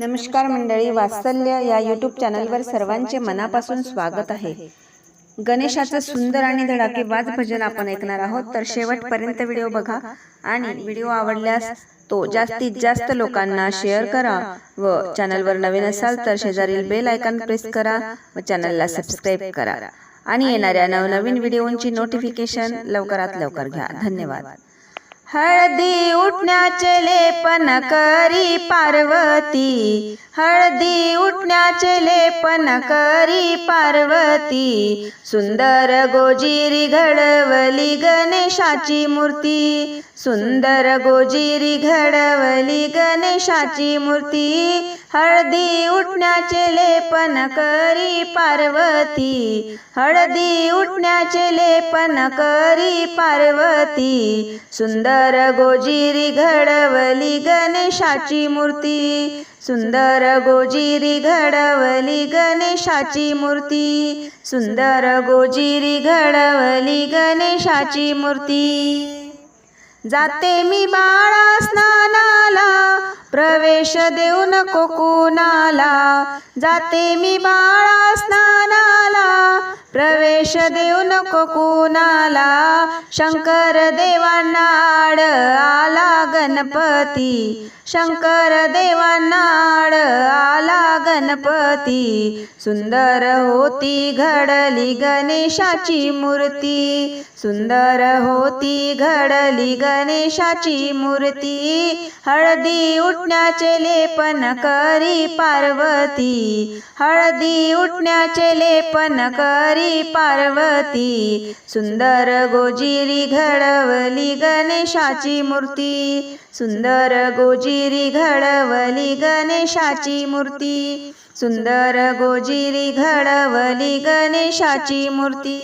नमस्कार मंडळी वात्सल्य या यूट्यूब चॅनलवर सर्वांचे मनापासून स्वागत आहे. गणेशाचं सुंदर आणि धडाकेबाज भजन आपण ऐकणार आहोत. तर शेवटपर्यंत व्हिडिओ बघा आणि व्हिडिओ आवडल्यास तो जास्तीत जास्त लोकांना शेअर करा व चॅनलवर नवीन असाल तर शेजारील बेल आयकॉन प्रेस करा व चॅनलला सबस्क्राईब करा. आणि येणाऱ्या नवनवीन व्हिडिओंची नोटिफिकेशन लवकरात लवकर घ्या. धन्यवाद. हळदी उठण्याचे लेपन करी पार्वती. हळदी उठण्याचे लेपन करी पार्वती. सुंदर गोजिरी घडवली गणेशाची मूर्ती. सुंदर गोजिरी घडवली गणेशाची मूर्ती. हळदी उठण्याचे लेपन करी पार्वती. हळदी उठण्याचे लेपन करी पार्वती. सुंदर गोजिरी घडवली गणेशाची मूर्ती. सुंदर गोजिरी घडवली गणेशाची मूर्ती. सुंदर गोजिरी घडवली गणेशाची मूर्ती. जाते मी बाळा स्नानाला प्रवेश देऊ नको कुणाला जाते मी बाळा स्नानाला प्रवेश देऊ नको कुणाला शंकर देवांना आड आला गणपती शंकर देवांना आड आला गणपती. सुंदर होती घडली गणेशाची मूर्ती. सुंदर होती घडली गणेशाची मूर्ती. हळदी उठण्याचे लेपन करी पार्वती. हळदी उठण्याचे लेपन करी पार्वती. सुंदर गोजिरी घडवली गणेशाची मूर्ती. सुंदर गोजिरी घडवली गणेशाची मूर्ती. सुंदर गोजिरी घडवली गणेशाची मूर्ती.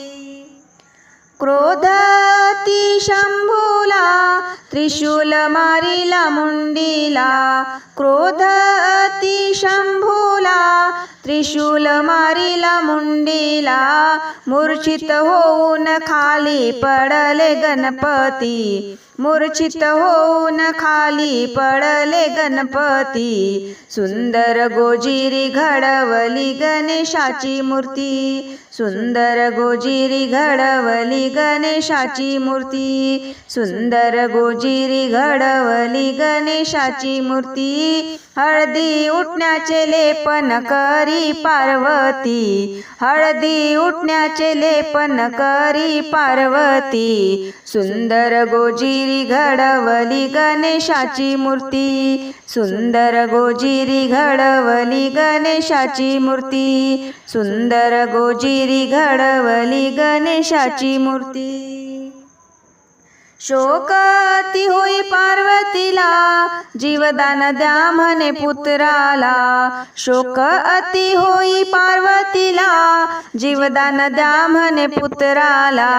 क्रोधती शंभूला त्रिशूल मारिला मुंडीला. क्रोधती शंभूला त्रिशूल मारिला मुंडीला. मूर्छित होऊन खाली पडले गणपती. मूर्छित होऊन खाली पडले गणपती. सुंदर गोजिरी घडवली गणेशाची मूर्ती. सुंदर गोजिरी घडवली गणेशाची मूर्ती. सुंदर गोजिरी घडवली गणेशाची मूर्ती. हळदी उठण्याचे लेपन करी पार्वती. हळदी उठण्याचे लेपन करी पार्वती. सुंदर गोजिरी घडवली गणेशाची मूर्ती. सुंदर गोजिरी घडवली गणेशाची मूर्ती. सुंदर गोजिरी घडवली गणेशाची मूर्ती. शोकती होई पार्वतीला जीवदान द्या म्हणे पुत्राला. शोक अति होई पार्वतीला जीवदान द्या म्हणे पुत्राला.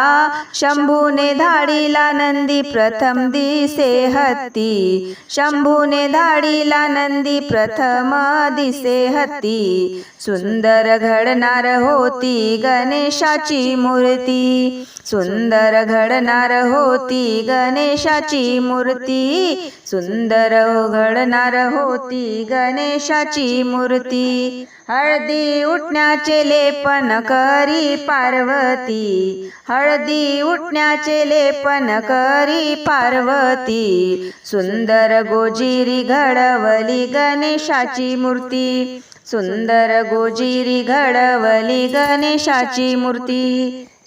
शंभूने धाडीला नंदी प्रथम दिसे हत्ती शंभूने धाडीला नंदी प्रथम दिसे हत्ती सुंदर घडणार होती गणेशाची मूर्ती. सुंदर घडणार होती गणेशाची मूर्ती सुंदर उघडणार होती गणेशाची मूर्ती. हळदी उठण्याचे लेपन करी पार्वती हळदी उठण्याचे लेपन करी पार्वती. सुंदर गोजिरी घडवली गणेशाची मूर्ती सुंदर गोजिरी घडवली गणेशाची मूर्ती.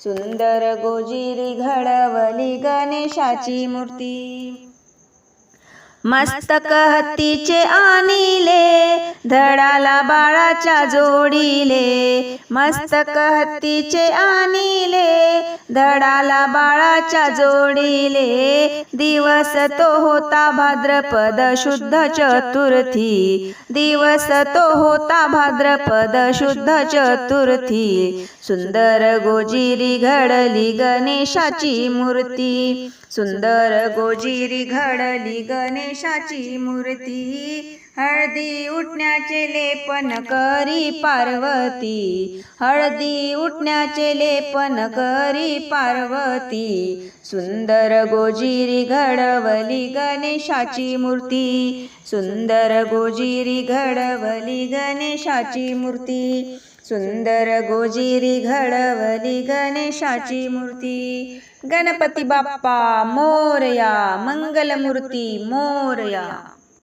सुंदर गोजिरी घडवली गणेशाची मूर्ती. मस्तक हत्तीचे आणि धडाला बाळाच्या जोडीले मस्तक हत्तीचे आणिले. धडाला बाळाच्या जोडीले दिवस तो होता भाद्रपद शुद्ध चतुर्थी. दिवस तो होता भाद्रपद शुद्ध चतुर्थी. सुंदर गोजिरी घडली गणेशाची मूर्ती. सुंदर गोजिरी घडली गणेशाची मूर्ती. हळदी उठण्या उठण्याचे लेपन करी पार्वती. हळदी उठण्याचे लेपन करी पार्वती. सुंदर गोजिरी घडवली गणेशाची मूर्ती. सुंदर गोजिरी घडवली गणेशाची मूर्ती. सुंदर गोजिरी घडवली गणेशाची मूर्ती. गणपती बाप्पा मोरया मंगलमूर्ती मोरया.